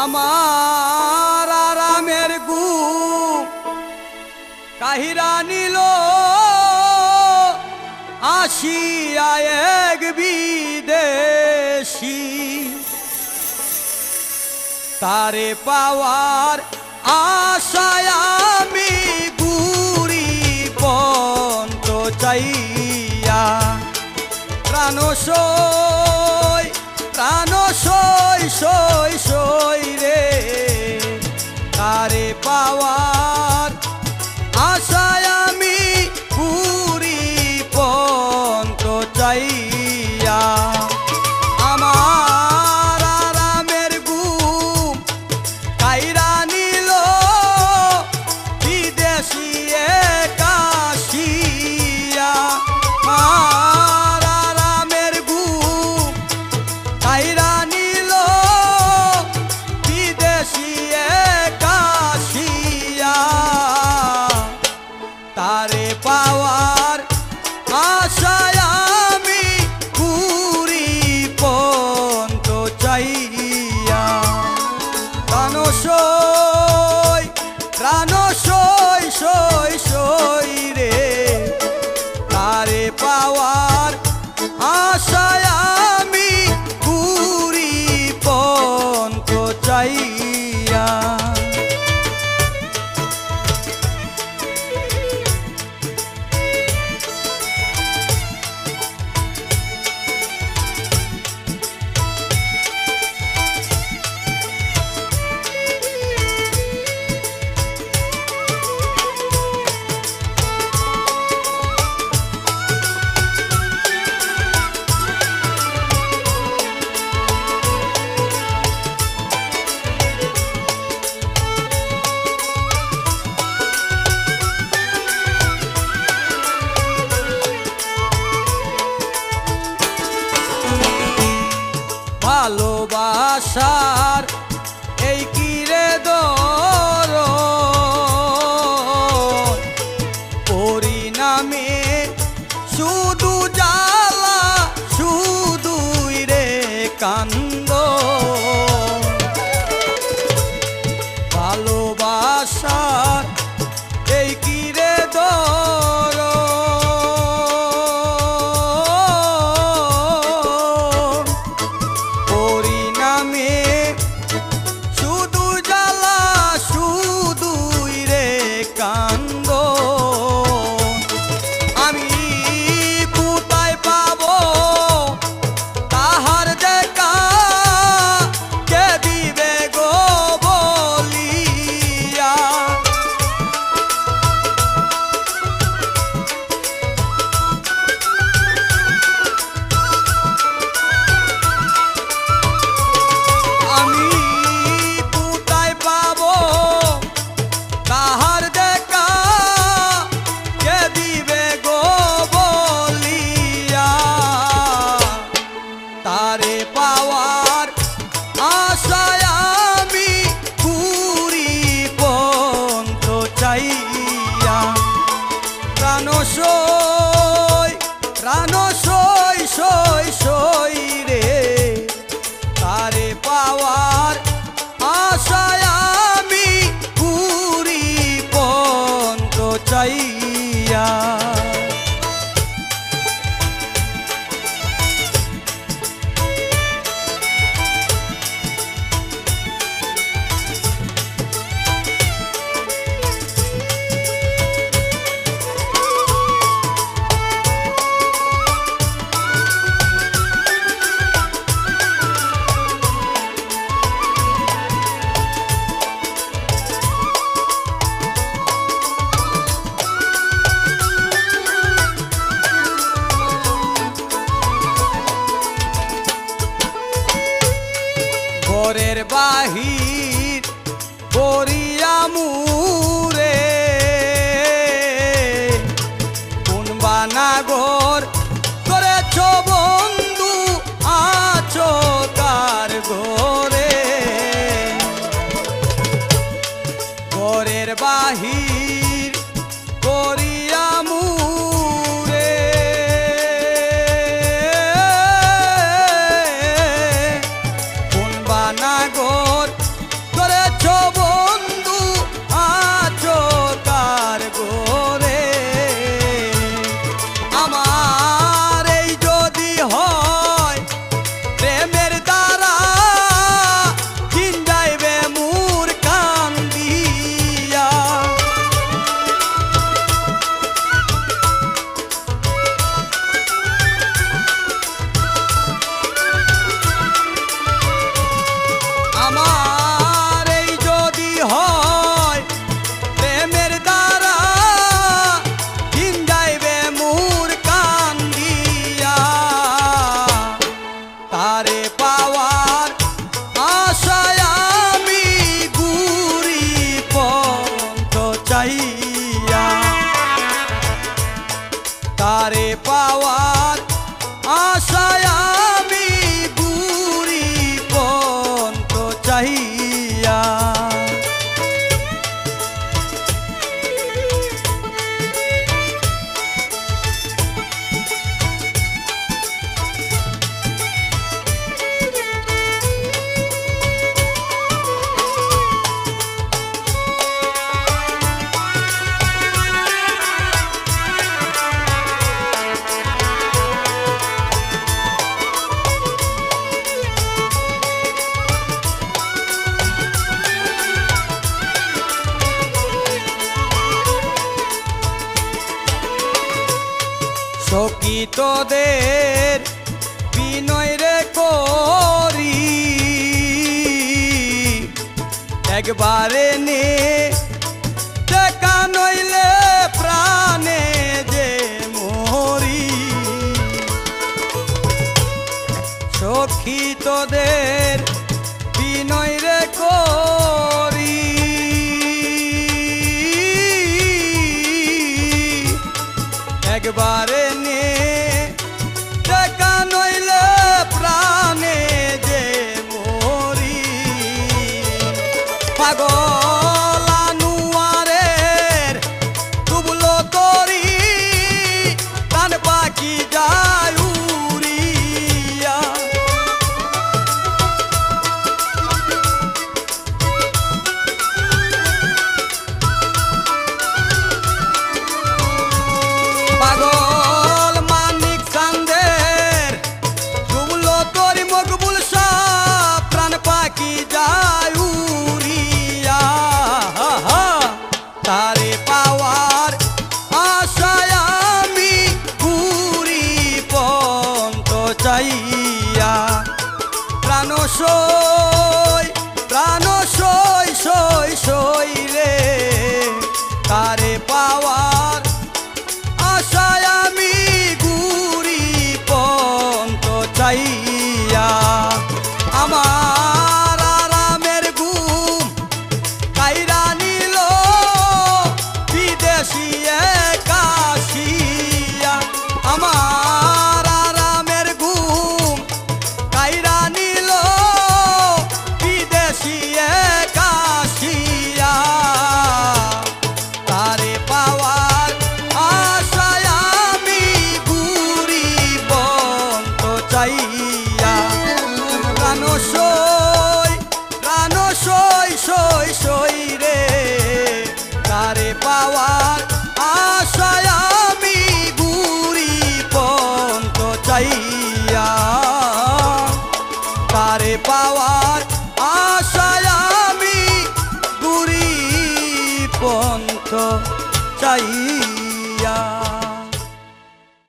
আমার আরামের গু কাহিরা নিল। আসিয়া এক বিদেশি। তারে পাওয়ার নামে শুধু যা সই প্রাণ সই সই সই রে। তারে পাওয়ার আশায় আমি পুরি পন্ত চাইয়া বাহির করিয়া মুখ কি তোদের বিনয় রে করি। একবারে নে, টেকা প্রাণে যে তোদের বিনয় রে করি। একবারে 说。